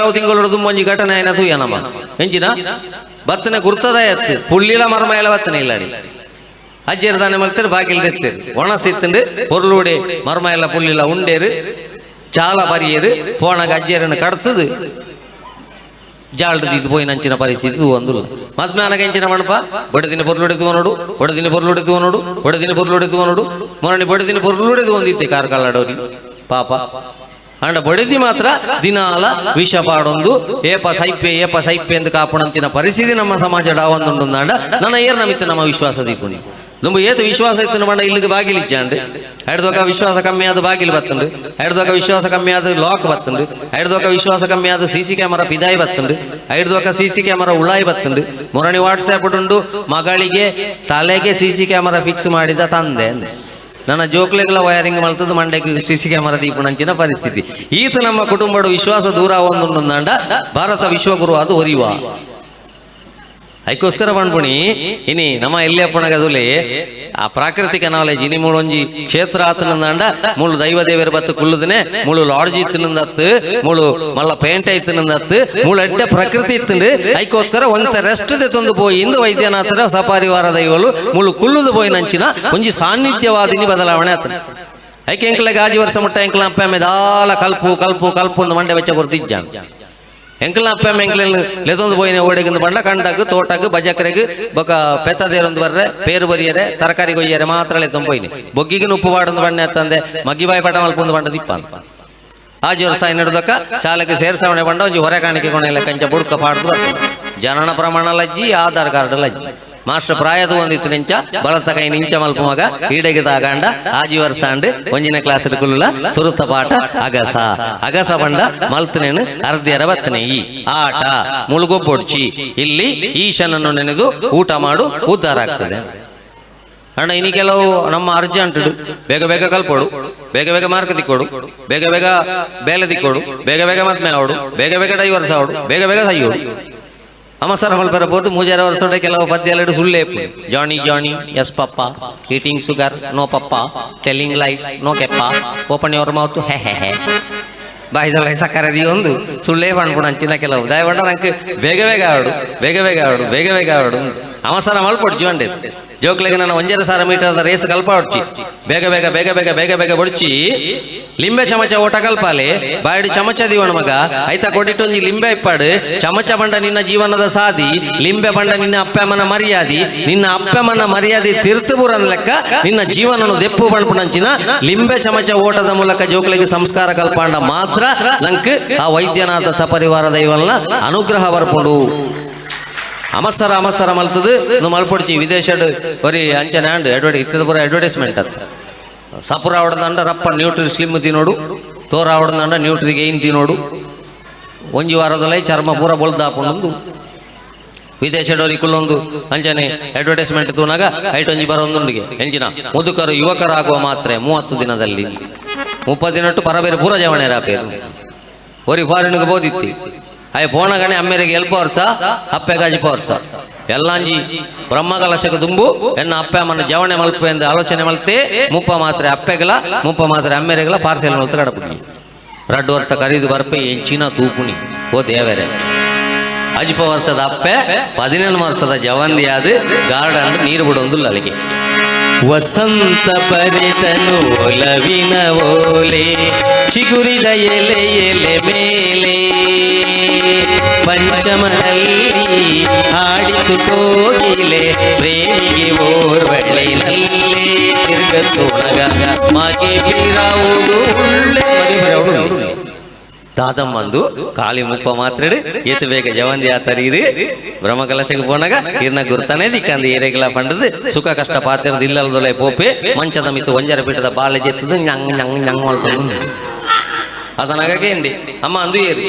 ಕೆಲವು ತಿಂಗಳು ಒಂಜಿ ಘಟನೆ ಏನದು ಏನಮ್ಮ ಎಂಚಿನ ಬತ್ತನೆ ಗುರ್ತದ ಎತ್ತು ಪುಳ್ಳಿಲ ಮರ್ಮ ಎಲ್ಲ ಬತ್ತನೆ ಇಲ್ಲಾಡಿ ಅಜ್ಜೇರ್ ದಾನೆ ಮಾಡ್ತಾರೆ ಬಾಗಿಲ್ ಎತ್ತೇರು. ಒಣ ಸಿತ್ತಂಡು ಮರ್ಮ ಎಲ್ಲ ಉಂಡೇರು. ಚಾಲ ಬರಿಯರು. ಪೋಣಾಗ ಅಜ್ಜೇರನ್ನು ಕಡ್ತದು. ಜಾಲ್ದು ಇದು ಪೋಯಿ ನಂಚಿನ ಪರಿಸ್ಥಿತಿ ಒಂದು ಮದ್ಮ್ಯಾನಾಗ ಎಂಚಿನ ಮಣಪ? ಬಡದಿನ ಬೊರ್ಲುಡೆದು ನೋಡು. ಒಡದಿನ ಬೊರ್ಲುಡೆದು ನೋಡು. ಒಡದಿನ ಬೊರ್ಲುಡೆದು ನೋಡು. ಮೊನ್ನೆ ಬಡದಿನ ಬೊರ್ಲುಡೆದು ಒಂದಿತ್ತೆ ಕಾರ್ ಕಳ್ಳಾಡೋರಿ ಪಾಪ. ಅಂಡ ಬಡಿದಿ ಮಾತ್ರ ದಿನಾಲ ವಿಷ ಪಾಡೊಂದು ಏಪ ಸೈಪೆ ಏಪ ಸೈಪೆ ಎಂದು ಕಾಪಣಂಚಿನ ಪರಿಸ್ಥಿತಿ ನಮ್ಮ ಸಮಾಜ ಒಂದು ಅಂಡ ನನ್ನ ಏರ್ ನಮಿತ್ತ ನಮ್ಮ ವಿಶ್ವಾಸ ದೀಪುಣಿ ನಮ್ಮ ಏತು ವಿಶ್ವಾಸ ಇತ್ತು ಬಂಡ ಇಲ್ಲಿಗೆ ಬಾಗಿಲು ಇಚ್ಚಾಂಡ್ರಿ ಹಿಡ್ದೋಗ ವಿಶ್ವಾಸ ಕಮ್ಮಿ ಆದ ಬಾಗಿಲು ಬತ್ತನ್ರಿ ಹಿಡ್ದೋಗ ವಿಶ್ವಾಸ ಕಮ್ಮಿ ಆದ ಲಾಕ್ ಬತ್ತನ್ರಿ ಹಿಡ್ದೋಗ ವಿಶ್ವಾಸ ಕಮ್ಮಿ ಆದ ಸಿ ಸಿ ಕ್ಯಾಮರಾ ಪಿದಾಯಿ ಬತ್ತನ್ರಿ ಹಿಡ್ದೋಗ ಸಿ ಸಿ ಕ್ಯಾಮರಾ ಉಳಾಯಿ ಬತ್ತನ್ರಿ ಮೊರಣಿ ವಾಟ್ಸ್ಆ್ಯಪ್ ಉಂಡು ಮಗಳಿಗೆ ತಲೆಗೆ ಸಿ ಸಿ ಕ್ಯಾಮರಾ ಫಿಕ್ಸ್ ಮಾಡಿದ ತಂದೆ ನನ್ನ ಜೋಕ್ಲೆಗಳ ವಯರಿಂಗ್ ಮಾಡ್ತದ ಮಂಡ್ಯಕ್ಕೆ ಸಿಸಿ ಕ್ಯಾಮರಾ ಪರಿಸ್ಥಿತಿ. ಈತ ನಮ್ಮ ಕುಟುಂಬದ ವಿಶ್ವಾಸ ದೂರ ಒಂದು ಭಾರತ ವಿಶ್ವಗುರು ಅದು ಒರಿವ. ಅದಕ್ಕೋಸ್ಕರ ಪಣ್ಪುಣಿ ಇನಿ ನಮ್ಮ ಎಲ್ಲಿ ಅಪ್ಪಣಗದುಲೆ ಆ ಪ್ರಾಕೃತಿಕ ನಾಲೆಜ್ ಇನಿ ಮೂಳೊಂಜಿ ಕ್ಷೇತ್ರ ಆತನಂದಾಂಡ ಮುಳು ದೈವ ದೇವರ ಬತ್ತು ಕುಲ್ಲುದನೆ, ಮುಳು ಲಾಡ್ಜ್ ಇತ್ತಿನಂದತ್ತು ಮುಳು ಮಲ್ಲ ಪೇಂಟ್ ಐತಿನಂದತ್ತು ಮುಳು ಅಡ್ಡ ಪ್ರಕೃತಿ ಇತ್ತಂಡು ಐಕೋಸ್ಕರ ಒಂದ ರೆಸ್ಟ್ ತಂದು ಪೋಯಿ ಇಂದು ವೈದ್ಯನಾಥರ ಸಪಾರಿವಾರ ದೈವಲು ಮುಳು ಕುಲ್ಲುದು ಪೋಯಿ ನಂಚಿನ, ಒಂಜಿ ಸಾನ್ನಿಧ್ಯವಾದಿನಿ ಬದಲಾವಣೆ ಆತನ ಐಕೆ ಎಂಕ್ಲೆಗೆ ಗಾಜಿ ವರ್ಷ ಮುಟ್ಟ ಎಂಕ್ಲ ಅಪ್ಪ ಕಲ್ಪು ಕಲ್ಪು ಕಲ್ಪು ಒಂದು ಮಂಡೆ ವೆಚ್ಚ ಗುರ್ತಿಜ್ಜ ಎಂಕಲ್ನ ಅಪ್ಪ ಎಂಕಲ್ ಲೆದೊಂದು ಪೋಯಿನ ಓಡೆಗಿಂದ ಬಂಡ ಕಂಡಗ್, ತೋಟಗ್, ಬಜಕ್ರೆಗ್, ಬೊಕ ಪೆತ್ತದೇರೊಂದು ಬರ್ರೆ, ಪೇರು ಬರಿಯರೆ, ತರಕಾರಿ ಕೊಯ್ಯರೆ ಮಾತ್ರ ಲೆತ್ತೊಂದು ಪೋಯಿನಿ ಬೊಗ್ಗಿಗೆ ಉಪ್ಪು ಬಾಡೊಂದು ಬಣ್ಣ ಎತ್ತಂದೆ ಮಗ್ಗಿಬಾಯಿ ಪಟ ಮಲ್ಪೊಂದು ಬಂಡ ದಿಪ್ಪ ಅಂತ ಆಜಿ ವರ್ಷ ಹಿಡಿದಕ್ಕ ಶಾಲೆಗೆ ಸೇರ್ಸವಣೆ ಬಂಡ ಒಂಜಿ ಹೊರೆ ಕಾಣಿಕೆ ಕೊನೆಲ್ಲ ಕಂಚ ಬುಡ್ಕ ಪಾಡ್ದು ಜನನ ಪ್ರಮಾಣ ಲಜ್ಜಿ, ಆಧಾರ್ ಕಾರ್ಡ್ ಲಜ್ಜಿ. ಮಾಸ್ಟರ್ ಪ್ರಾಯದ ಒಂದಿತ್ತು ನಿಂಚ. ಬಲತ ಕೈ ನಿಂಚ ಮಲ್ಪ ಮಗ. ಈಡೆಗೆ ತಾಗಂಡ ಆಜಿ ವರ್ಷ ಅಂಡ್ ಒಂಜಿನ ಕ್ಲಾಸ್ ಕುಲ್ಲ ಸುರುತ ಪಾಠ. ಅಗಸ. ಅಗಸ ಬಂಡ. ಮಲ್ತನೇನು ಅರ್ಧ ಅರವತ್ತನೇ ಈ. ಆಟ. ಮುಳುಗೊಬ್ಬೊಡ್ಚಿ. ಇಲ್ಲಿ ಈಶನನ್ನು ನೆನೆದು ಊಟ ಮಾಡು. ಉದ್ಧಾರ ಆಗ್ತದೆ. ಅಣ್ಣ ಇನಿ ಕೆಲವು ನಮ್ಮ ಅರ್ಜೆಂಟ್ ಬೇಗ ಬೇಗ ಕಲ್ಪೋಡು. ಬೇಗ ಬೇಗ ಮಾರ್ಕ್ ತಿಕ್ಕೋಡು. ಬೇಗ ಬೇಗ ಬೇಲೆ ತಿಕ್ಕೋಡು. ಬೇಗ ಬೇಗ ಮತ್ಮೇಲೆ ಅವಡು ಬೇಗ ಬೇಗ ಡೈವರ್ಸ್ ಅವಡು ಬೇಗ ಬೇಗ ಸಯ್ಯೋಡು ಅಮ್ಮ ಸರ್ ಹೊಲ್ ಬರಬಹುದು ಮೂಜಾರ ವರ್ಷ ಕೆಲವು ಪದ್ಯ ಎರಡು Johnny Johnny yes papa eating sugar no papa telling lies no ಕೆಪ್ಪ open your mouth ಹೆ ಹೆ ಹೆ ಬಾಯಿದಲ್ಲ ಸಕ್ಕರದಿ ಒಂದು? ಸುಳ್ಳೇ ಪಣ್ಪುಣ ಅಂಚಿನ ಕೆಲವು. ದಯವಂಡ ನಂಗೆ ಬೇಗ ಬೇಗ ಆಡು ಬೇಗ ಬೇಗ ಆಡು ಬೇಗ ಬೇಗ ಆಡು ಅವಸರ ಮಲ್ಪೊಡು ಜೀವಂಡೆ ಜೋಕ್ಲಿಗೆ ನಾನು ಒಂಜರ ಸಾವಿರ ಮೀಟರ್ ರೇಸ್ ಕಲ್ಪ ಹೊಡ್ಚಿ. ಬೇಗ ಬೇಗ ಬೇಗ ಬೇಗ ಬೇಗ ಬೇಗ ಹೊಡ್ಚಿ ಲಿಂಬೆ ಚಮಚ ಓಟ ಕಲ್ಪಾಲೆ ಬಾಯಡಿ ಚಮಚ ದಿವಣ ಮಗ. ಐತ ಕೊಟ್ಟಿಟ್ಟೊಂಜಿ ಲಿಂಬೆ ಇಪ್ಪಾಡು. ಚಮಚ ಬಂಡ ನಿನ್ನ ಜೀವನದ ಸಾಧಿ ಲಿಂಬೆ ಬಂಡ ನಿನ್ನ ಅಪ್ಪಮ್ಮನ ಮರ್ಯಾದಿ. ನಿನ್ನ ಅಪ್ಪಮ್ಮನ ಮರ್ಯಾದೆ ತಿರ್ತುಬುರನ ಲೆಕ್ಕ ನಿನ್ನ ಜೀವನನು ದೆಪ್ಪು ಬಣ್ಪುಣಂಚಿನ ಲಿಂಬೆ ಚಮಚ ಓಟದ ಮೂಲಕ ಜೋಕ್ಲಿಗೆ ಸಂಸ್ಕಾರ ಕಲ್ಪಾಂಡ ಮಾತ್ರ ನಂಕ್ ಆ ವೈದ್ಯನಾಥ ಸಪರಿವಾರ ದೈವನ ಅನುಗ್ರಹ ಬರ್ಪುಂಡು. ಅಮಸರ ಅಮಸರ ಮಲ್ತದು ನು ಮಲ್ಪೊಡ್ಚಿ ವಿದೇಶಡ್ ಬರೀ ಅಂಚನೆ ಆಂಡ್ ಅಡ್ವರ್ಟ್ ಇತ್ತದ ಬರೋ ಅಡ್ವರ್ಟೈಸ್ಮೆಂಟ್ ಅದು. ಸಪುರ ಆವಡದಂಡ ರಪ್ಪ ನ್ಯೂಟ್ರಿ ಸ್ಲಿಮ್ ತಿನ್ನೋಡು ತೋರ ಆವಡದಂಡ ನ್ಯೂಟ್ರಿ ಗೈನ್ ತಿನ್ನೋಡು ಒಂಜಿ ವಾರದಲ್ಲೇ ಚರ್ಮ ಪೂರ ಬೊಳ್ದಾಪುಂಡು ವಿದೇಶದವರಿ ಕುಲ್ಲೊಂದು ಅಂಚನೆ ಅಡ್ವರ್ಟೈಸ್ಮೆಂಟ್ ತೂನಾಗ ಐಟ್ ಒಂಜಿ ಬರೋಂದುಂಡಿಗೆ ಎಂಚಿನ? ಮುದುಕರು, ಯುವಕರಾಗುವ ಮಾತ್ರೆ ಮೂವತ್ತು ದಿನದಲ್ಲಿ. ಮುಪ್ಪತ್ತು ದಿನಟ್ಟು ಪರಬೇರೆ ಪೂರ ಜವಣೆ ರಾಪೇರು. ಒರಿ ಫಾರಿನ್ಗೆ ಬೋದಿತ್ತಿ. ಅಯ್ಯ ಪೋಣಗಣೆ ಅಮ್ಮೆರಿಗೆ ಎಲ್ಪ ವರ್ಷ ಅಪ್ಪೆಗಾಜಿ ವರ್ಷ ಎಲ್ಲಾಂಜಿ ಬ್ರಹ್ಮಕಲಶಕ್ಕೆ ದುಂಬು ಎನ್ನ ಅಪ್ಪೆ ಅಮ್ಮನ ಜವಣೆ ಮಲ್ಪೆ ಎಂದು ಆಲೋಚನೆ ಮಲ್ತೆ ಮುಪ್ಪ ಮಾತ್ರೆ ಅಪ್ಪೆಗಲ ಮುಪ್ಪ ಮಾತ್ರೆ ಅಮ್ಮೆರೆಗಲ ಪಾರ್ಸೆಲ್ ಮಲ್ತ ಕಡಪುಡಿ ರಡ್ಡು ವರ್ಷ ಕರೀದು ಬರ್ಪೆ ಎಂಚಿನ ತೂಪುಣಿ ಓ ದೇವರೇ ಅಜಿಪ ವರ್ಷದ ಅಪ್ಪೆ ಪದಿನೆಂಟು ವರ್ಷದ ಜವಂದಿಯಾದ ಗಾರ್ಡನ್ ನೀರು ಬಿಡೊಂದು ಅಲ್ಲಿಗೆ ವಸಂತ ಪರಿತನು ಒಲವಿನ ಓಲೆ ಚಿಗುರಿದ ಎಲೆ ಎಲೆ ಮೇಲೆ ಪಂಚಮನಲ್ಲಿ ಹಾಡಿತು ಕೋಗಿಲೆ ಪ್ರೇಮಿಗೆ ಓರ್ವಳಿನಲ್ಲೇ ತಿರುಗತೊಣಗ ಮಗೆ ಬೀರಾವುದು ಉಳ್ಳೆ ದಾದಮ್ಮಂದು ಕಾಲಿ ಮುಪ್ಪ ಮಾತ್ರಡು ಏತು ಬೇಗ ಜವಂದಿ ಆತರೀರು ಬ್ರಹ್ಮಕಲಶಕ್ಕೆ ಪೋನಾಗ ಇರ್ನ ಗುರ್ತಾನೆ ದಿಕ್ಕಂದು ಏರೆಗಳ ಪಂಡದು ಸುಖ ಕಷ್ಟ ಪಾತಿರದು ಇಲ್ಲದೊಲೆ ಪೋಪೆ ಮಂಚದ ಮಿತ್ತು ಒಂಜರ ಪೀಠದ ಬಾಳೆ ಜೆತ್ತದು ñಂಗ್ ñಂಗ್ ñಂಗ್ ಮಾಡ್ಕೊಂಡು ಅದನಾಗೇ ಇಂಡಿ ಅಮ್ಮ ಅಂದು ಏರು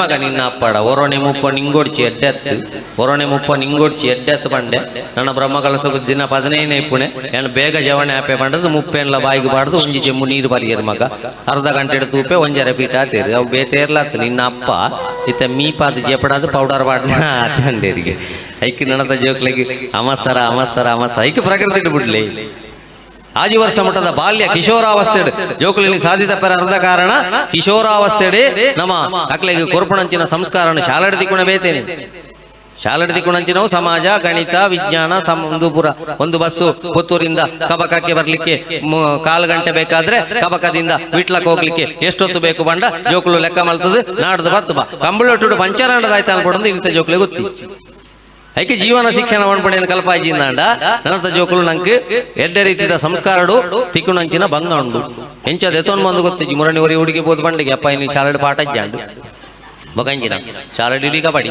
ಮಗ ನಿನ್ನ ಅಪ್ಪಡ. ಒರೊಣೆ ಮುಪ್ಪ ನಿಂಗೊಡ್ಚಿ ಎಡ್ಡೆತ್ತು ಒರೊಣೆ ಮುಪ್ಪ ನಿಂಗೊಡ್ಚಿ ಎಡ್ಡೆತ್ತು ಪಂಡೆ. ನನ್ನ ಬ್ರಹ್ಮ ಕಲಸಕ್ಕೆ ದಿನ ಪದಿನೈದು ಪುಣೆ. ಏನು ಬೇಗ ಜವಣೆ ಆಪೆ ಪಂಡದು ಮುಪ್ಪೆನ್ಲ ಬಾಯಿಗೆ ಬಾಡ್ದು, ಒಂಜಿ ಚೆಮ್ಮು ನೀರು ಬರಿಯರು ಮಗ. ಅರ್ಧ ಗಂಟೆ ತೂಪೆ, ಒಂಜರ ಪೀಠ ಆತೇರಿ. ಅವು ಬೇತೇರ್ಲಾತು ನಿನ್ನ ಅಪ್ಪ. ಇತ್ತ ಮೀಪಾದ ಜೇಪಡಾದು, ಪೌಡರ್ ಬಾಡ್ನ ಆತಂಡೇರಿಗೆ ಐಕ್ ನಡದ ಜೋಕ್ಲೆಗೆ ಅಮಸರ ಅಮಸರ ಅಮಸ ಐಕ್ ಪ್ರಕೃತಿ ಬಿಡ್ಲಿ. ಆಜಿ ಮಠದ ಬಾಲ್ಯ ಕಿಶೋರಾವಸ್ಥೆಡ್ ಜೋಕುಲಿನಿ ಸಾಧಿತ ಪರ ಅರ್ಧ ಕಾರಣ ಕಿಶೋರಾವಸ್ಥೆಡೆ ನಮ್ಮ ಅಕ್ಲೆಗೆ ಕೊರ್ಪಣಂಚಿನ ಸಂಸ್ಕಾರ ಶಾಲಡದಿ ಕುಣ ಬೇತೇನೆ ಗುಣಂಚಿನವು ಸಮಾಜ, ಗಣಿತ, ವಿಜ್ಞಾನ, ಸಮ- ಒಂದು ಬಸ್ಸು ಪುತ್ತೂರಿಂದ ಕಬಕಕ್ಕೆ ಬರ್ಲಿಕ್ಕೆ ಕಾಲು ಗಂಟೆ ಬೇಕಾದ್ರೆ ಕಬಕದಿಂದ ವಿಟ್ಲಕ್ಕೆ ಹೋಗ್ಲಿಕ್ಕೆ ಎಷ್ಟೊತ್ತು ಬೇಕು ಬಂಡ ಜೋಕುಲು ಲೆಕ್ಕ ಮಾಡ್ತದೆ ನಾಡ್ದು ಬತ್ತು ಬಾ. ಕಂಬಳೊಟ್ಟು ಪಂಚರಾಂಡದಾಯ್ತ ಅನ್ಕೊಡೋದು ಇಂಥ ಜೋಕುಲಿ ಗೊತ್ತಿ. ಐಕೆ ಜೀವನ ಶಿಕ್ಷಣ ಒಣಪಣೆಯನ್ನು ಕಲ್ಪಾಜಿಂದಾಂಡ ನನತ ಜೋಕುಲು ನಂಗೆ ಎಡ್ಡೆ ರೀತಿದ ಸಂಸ್ಕಾರಡು ತಿಕ್ಕುಣಂಚಿನ ಭಂಗ ಉಂಡು ಎಂಚದ ಎತ್ತೊಂದು ಮಂದು ಗೊತ್ತಿಜ್ಜಿ ಮುರಣಿ ಒರಿ ಹುಡುಗಿ ಬೋದು ಬಂಡಿಗೆ ಅಪ್ಪ ಇಲ್ಲಿ ಶಾಲೆಡ್ ಪಾಠ ಜಾಂಡು ಬೊಗಂಜಿನ, ಶಾಲೆಡ್ ಇಡೀ ಕಬಡ್ಡಿ.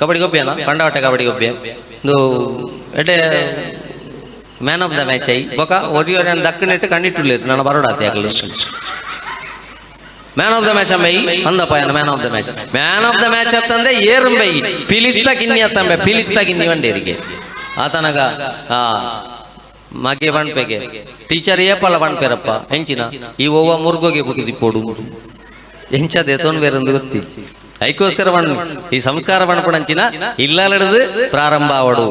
ಕಬಡ್ಡಿ ಗೊಬ್ಬೆನ? ಕಂಡಾಟ ಕಬಡ್ಡಿ ಗೊಬ್ಬೆ. ಇದು ಎಡೆ ಮ್ಯಾನ್ ಆಫ್ ದ ಮ್ಯಾಚ್ ಐ. ಬೊಕ ಒರಿ ಒರಿ ದಕ್ಕನಿಟ್ಟು ಕಣ್ಣಿಟ್ಟುಳ್ಳೇರು. ನಾನು ಬರೋಡಾತೆ ಆಗಲು. ಮ್ಯಾನ್ ಆಫ್ ದ ಮ್ಯಾಚ್ ಅಂಬೈ Andappa man of the match man of the match ಅತ್ತಂದ್ರೆ ಏರುಂಬೈ ಪಿಲಿತ್ತ ಕಿನ್ನಿ ಅತ್ತಂಬೆ ಪಿಲಿತ್ತ ಕಿನ್ನಿ ಬಂಡೇರಿಗೆ ಆತನಗ ಆ ಮಗೆ ಬಣ್ಪೆಗೆ ಟೀಚರ್ ಏಪಲ ಬಣ್ಪೆರಪ್ಪ ಹೆಂಚಿನ ಈ ಓವ ಮುರ್ಗೋಗೆ ಬುಗಿದಿ ಪೋಡು ಎಂಚದ ಎತ್ತೊಂದು ಬೇರೊಂದು ಬಣ್ಣ, ಈ ಸಂಸ್ಕಾರ ಬಣ್ಪಣಂಚಿನ ಇಲ್ಲಲಡದು ಪ್ರಾರಂಭ ಅವಡು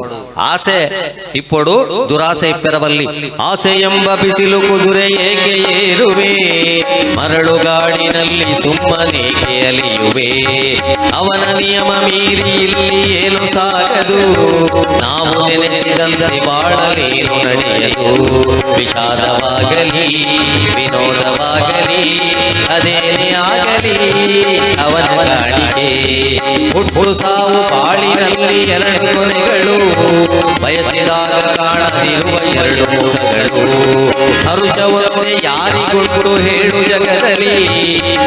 ಆಸೆ ಇಪ್ಪೊಡು, ದುರಾಸೆ ಇಪ್ಪೆರಬಲ್ಲಿ ಆಸೆ ಎಂಬ ಬಿಸಿಲು ಕುದುರೆ ಏಕೆ ಏರುವೆ? ಮರಳು ಗಾಡಿನಲ್ಲಿ ಸುಮ್ಮನೇಕೆ ಅಲಿಯುವೆ? ಅವನ ನಿಯಮ ಮೀರಿ ಇಲ್ಲಿ ಏನು ಸಾಗದು? ನಾವು ನೆನೆಸಿದಂತೆ ಬಾಳಲೇನು ನಡೆಯದು. ವಿಷಾದವಾಗಲಿ, ವಿನೋದವಾಗಲಿ, ಅದೇನೇ ಆಗಲಿ, ಅವನ ಕಾಣಿಕೆ ಹುಟ್ಟು ಸಾವು ಬಾಳಿನಲ್ಲಿ ಎರಡು ಕೊನೆಗಳು ಬಯಸಿದಾಗ ಕಾಣದಿರುವ ಎರಡು ಮುಖಗಳು ಯಾರಿಗುಂಟು ಹೇಳು ಜಗದಲ್ಲಿ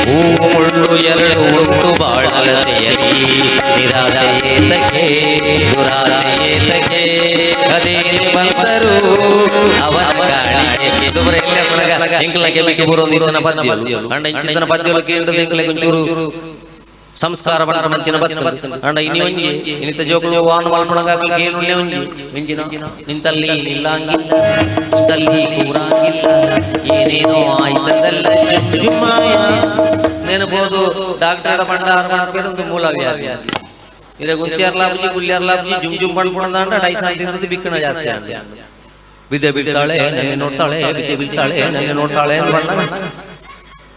ಹೂವು ಮುಳ್ಳು ಎರಡು ಉಂಟು ಬಾಳಲತೆಯಲಿ ನಿರಾಸೆ ಏತಕ್ಕೆ ದುರಾಸೆ ಏತಕ್ಕೆ ಅದೇನೆ ಬಂದರು ಅವನ ಕಾಣಿಕೆ ದುಬರ ಎಲ್ಲ ಪಳಗ ಎಂಕಲ ಕೆಲಕ್ಕೆ ಬರೋದು ಇದನ್ನ ಪದ್ಯ ಅಂಡ ಇಂಚಿನ ಎಂಕಲ ಒಂಚೂರು ಸಂಸ್ಕಾರ ಅಂಡ ಇನಿ ಒಂಜಿ ಇನಿತ ಜೋಕುಲು ವಾನ್ ಒಂಜಿ. ಮಿಂಜಿನ. ನಿಂತಲ್ಲಿ ತಲ್ಲಿ ಏನೇನೋ ಆಯ್ತದಲ್ಲ ಜುಮ್ಮಾಯ ನೆನಬೋದು ಡಾಕ್ಟರ್ ಮಾಡ್ಕೊಂಡು ಮೂಲ ವ್ಯಾಧಿ ಇರ ಗುಂತಿಯರ್ ಲಾಬ್ಜಿ ಗುಲ್ಯರ್ ಲಾಬ್ಜಿ ಜುಮ್ ಜುಮ್ ಡೈಸ್ ಬಿಕ್ಕಣ ಜಾಸ್ತಿ ಆಗ್ತದೆ. ವಿದ್ಯೆ ಬೀಳ್ತಾಳೆ ನೋಡ್ತಾಳೆ ಬಿದ್ದೆ ಬೀಳ್ತಾಳೆ ನೋಡ್ತಾಳೆ ಅಂತ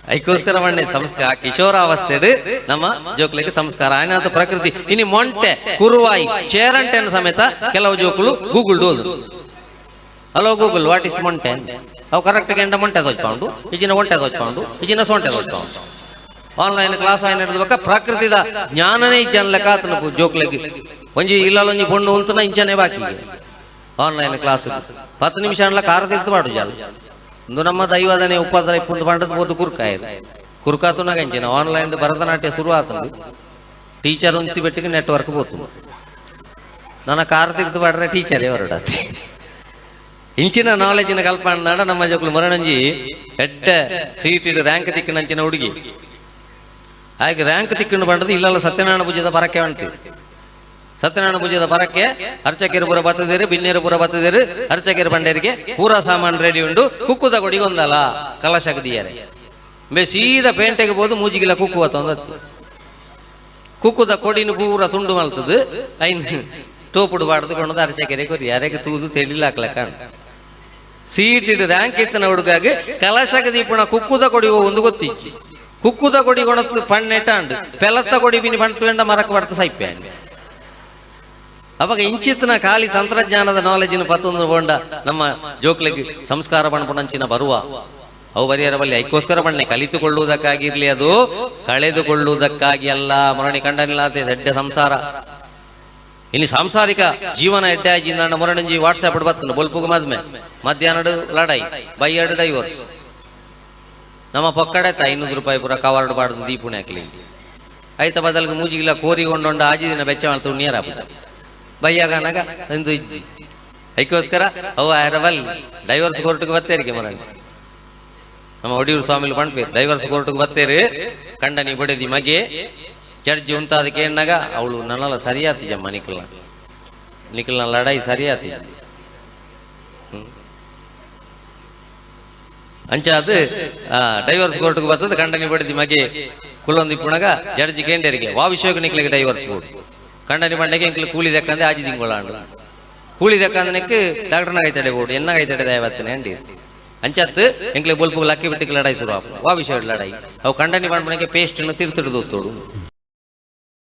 ಬಂದಾಗ ಐಕೋಸ್ಕರ ಮಣ್ಣೆ ಸಂಸ್ಕಾರ. ಕಿಶೋರಾವಸ್ಥೆಡು ನಮ್ಮ ಜೋಕ್ಲಿಗೆ ಸಂಸ್ಕಾರ. ಆಯ್ನಾತ ಪ್ರಕೃತಿ. ಇನಿ ಮೊಂಟೆ, ಕುರುವಾಯಿ ಚೇರಂಟೆನ ಸಮೇತ ಕೆಲವು ಜೋಕುಲು ಗೂಗುಲ್ ಡೋಲ್ ಹಲೋ ಗೂಗಲ್ ವಾಟ್ ಇಸ್ ಮೊಂಟೆ ಅವು ಕರೆಕ್ಟ್ ಎಂಡ ಮೊಂಟೆ ದೊಚ್ಕೊಂಡು ಇಜಿನ ಒಂಟೆ ದೊಚ್ಕೊಂಡು ಇಜಿನ ಸೊಂಟೆ ದೊಚ್ಕೊಂಡು ಆನ್ಲೈನ್ ಕ್ಲಾಸ್ ಆಯ್ನ ನಡೆದಬೇಕ ಪ್ರಕೃತಿದ ಜ್ಞಾನನೇ ಇಜ್ಜನ್ಲೆಕ್ಕ ಆತನ ಜೋಕ್ಲೆಗೆ ಒಂಜಿ ಇಲ್ಲೊಂಜಿ ಬೊಣ್ಣು ಅಂತನ ಇಂಚನೆ ಬಾಕಿ. ಆನ್ಲೈನ್ ಕ್ಲಾಸ್ ಹತ್ತು ನಿಮಿಷ ಅನ್ಲ ಕಾರ ತಿರ್ತು ಮಾಡು ಜಾಲ. ಇಂದು ನಮ್ಮ ದೈವದನೆ ಉಪದ್ರ ಇಪ್ಪೊಂದು ಪಂಡದ ಬೋದು ಕುರ್ಕಾಯದು ಕುರ್ಕಾತುನಾಗ ಇಂಚಿನ ಆನ್ಲೈನ್ ಭರತನಾಟ್ಯ ಶುರು ಆತಂದು ಟೀಚರ್ ಉಂತಿ ಬೆಟ್ಟಿಗೆ ನೆಟ್ವರ್ಕ್ ಬೋತು ನನ್ನ ಕಾರ್ ಬಡ್ರೆ ಟೀಚರ್ ಹೊರಡಾತಿ. ಇಂಚಿನ ನಾಲೆಜಿನ ಕಲ್ಪನಾಡ ನಮ್ಮ ಜೋಕುಲು ಮರಣಂಜಿ ಎಡ್ಡ ಸೀಟಿಡ್ ರ್ಯಾಂಕ್ ತಿಕ್ಕಿನಂಚಿನ ಹುಡುಗಿ. ಹಾಗೆ ರ್ಯಾಂಕ್ ತಿಕ್ಕಿನ ಬಂಡದು ಇಲ್ಲಲ್ಲ ಸತ್ಯನಾರಾಯಣ ಪೂಜೆದ ಪರಕ್ಕೆ ಉಂಟು ಸತ್ಯನಾರಾಯಣ ಪೂಜೆದ ಬರಕ್ಕೆ ಅರ್ಚಕರು ಪುರ ಬಿನ್ನೇರಪುರ ಬತ್ತದಿರಿ ಬತ್ತದಿರು ಅರ್ಚಕರು ಬಂಡೇರಿಗೆ ಪೂರ ಸಾಮಾನು ರೆಡಿ ಉಂಡು. ಕುಕ್ಕುದ ಕೊಡಿಗೊಂದಲ್ಲ ಕಲಶಗದಿಯರೆ. ಬೇ ಸೀದಾ ಪೇಂಟೆಗೆ ಬೋದು ಮೂಜಿಗಿಲ್ಲ ಕುಕ್ಕುವ ತೊಂದತ್ತು ಕುಕ್ಕುದ ಕೊಡಿನ ಪೂರ ತುಂಡು ಮಲ್ತದು ಐನ್ ಟೋಪುಡು ಬಾಡ್ದು ಕೊಂಡದ ಅರ್ಚಕರೆ ಕೊರಿ. ಯಾರಿಗೆ ತೂದು ತೆಳಿಲ್ಲ ಹಾಕ್ಲಕ್ಕ ಸೀಟಿಡ್ ರ್ಯಾಂಕ್ ಇತ್ತನ ಹುಡುಗಾಗಿ ಕಲಶಕ ದೀಪಣ ಕುಕ್ಕುದ ಕೊಡಿ ಒಂದು ಗೊತ್ತಿಚ್ಚಿ ಕುಕ್ಕುದ ಕೊಡಿ ಕೊಣತ್ತು ಪಣ್ಣೆಟ್ಟಾಂಡು ಪೆಲತ್ತ ಕೊಡಿ ಬಿನಿ ಪಂಟು ಮರಕ್ಕೆ ಬರ್ತ ಸೈಪೆ ಅವಾಗ ಇಂಚಿತ್ತಿನ ಖಾಲಿ ತಂತ್ರಜ್ಞಾನದ ನಾಲೆಜಿನ ಪತ್ತೊಂದು ಬಂಡ ನಮ್ಮ ಜೋಕ್ಲಿಗೆ ಸಂಸ್ಕಾರ ಬಣ್ಪಣಂಚಿನ ಬರುವ. ಅವು ಬರಿಯರ ಬಲ್ಲಿ ಐಕೋಸ್ಕರ ಬಣ್ಣೆ, ಕಲಿತುಕೊಳ್ಳುವುದಕ್ಕಾಗಿರ್ಲಿ ಅದು, ಕಳೆದುಕೊಳ್ಳುವುದಕ್ಕಾಗಿ ಅಲ್ಲ. ಮರಣಿ ಕಂಡನಿಲ್ಲಾತೆ ಸಡ್ಡ ಸಂಸಾರ. ಇಲ್ಲಿ ಸಾಂಸಾರಿಕ ಜೀವನ ಎಡ್ಡೆ ಮರಣಂಜಿ ಮೊರಣಂಜಿ ವಾಟ್ಸ್ಆಪ್ ಬರ್ತನು ಬೊಲ್ಪುಗ ಮದ್ಮೆ. ಮಧ್ಯಾಹ್ನ ಲಡಾಯಿ ಎರಡು ಡೈವರ್ಸ್ ನಮ್ಮ ಪಕ್ಕಡೆ ಐನೂರು ರೂಪಾಯಿ ಪೂರ ಕವರ್ಡ್ ಬಾಡ್ದು ದೀಪುಣೆ ಹಾಕ್ಲಿ ಆಯ್ತ ಬದಲ್ಗೆ ಮೂಜಿಗಿಲ್ಲ ಕೋರಿಗೊಂಡೊಂಡ ಆಜಿ ದಿನ ಬೆಚ್ಚ ಮಾಡ್ತು ನೀರ ಬಯ್ಯಾಗನಾಗ ಎಂದು ಇಜ್ಜಿ. ಐಕೋಸ್ಕರ ಅವು ಆರವಲ್ ಡೈವರ್ಸ್ ಕೋರ್ಟ್ಗೆ ಬತ್ತೇರಿಗೆ ಮರಣಿ ನಮ್ಮ ಒಡಿಯೂರು ಸ್ವಾಮಿಲಿ ಪಂಡ್ಪೇರು ಡೈವರ್ಸ್ ಕೋರ್ಟ್ಗೆ ಬತ್ತೇರಿ ಕಂಡ ನೀ ಬಡಿದಿ ಮಗೆ. ಜಡ್ಜಿ ಉಂತಾದಕ್ಕೆ ಏನಾಗ ಅವಳು ನನ್ನಲ್ಲ ಸರಿಯಾತಿ ಜಮ್ಮ ನಿಖಿಲ್ನ. ನಿಖಲ್ನ ಲಡಾಯಿ ಸರಿಯಾತಿ ಅಂಚ ಅದು ಡೈವರ್ಸ್ ಕೋರ್ಟ್ಗೆ ಬರ್ತದೆ. ಕಂಡನಿ ಬಡಿದಿ ಮಗೆ. ಕುಳ್ಳೊಂದು ಪುಣಗ ಜಡ್ಜಿ ಕೇಂದ್ರಿಗೆ ವಾ ವಿಷಯಕ್ಕೆ ನಿಖಿಲಿಗೆ ಡೈವರ್ಸ್ ಬೋರ್ಡ್ ಕಂಡನಿ ಬಂಡೆಗೆ ಇಂಕ್ಲು ಕೂಲಿ ದಕ್ಕಂದೆ ಆಜಿ ತಿಂಗಳಾಂಡು ಕೂಳಿ ದಕ್ಕಂದನಕ್ಕೆ ಡಾಕ್ಟರ್ನ ಕೈತಡೆ ಓಡು ಎನ್ನ ಕೈತಡೆ ದಯವತ್ತನೆ ಅಂಡಿ ಅಂಚತ್ತು ಎಂಕ್ಲೆ ಬೊಲ್ಪು ಲಕ್ಕಿ ಬಿಟ್ಟಿಗೆ ಲಡಾಯಿ ಶುರು ಆಪು ವಾ ವಿಷಯ ಲಡಾಯಿ ಅವು ಕಂಡನಿ ಮಾಡ್ಬಣಕ್ಕೆ ಪೇಸ್ಟ್ ತಿರ್ತಿಡ್ದು ತೋಡು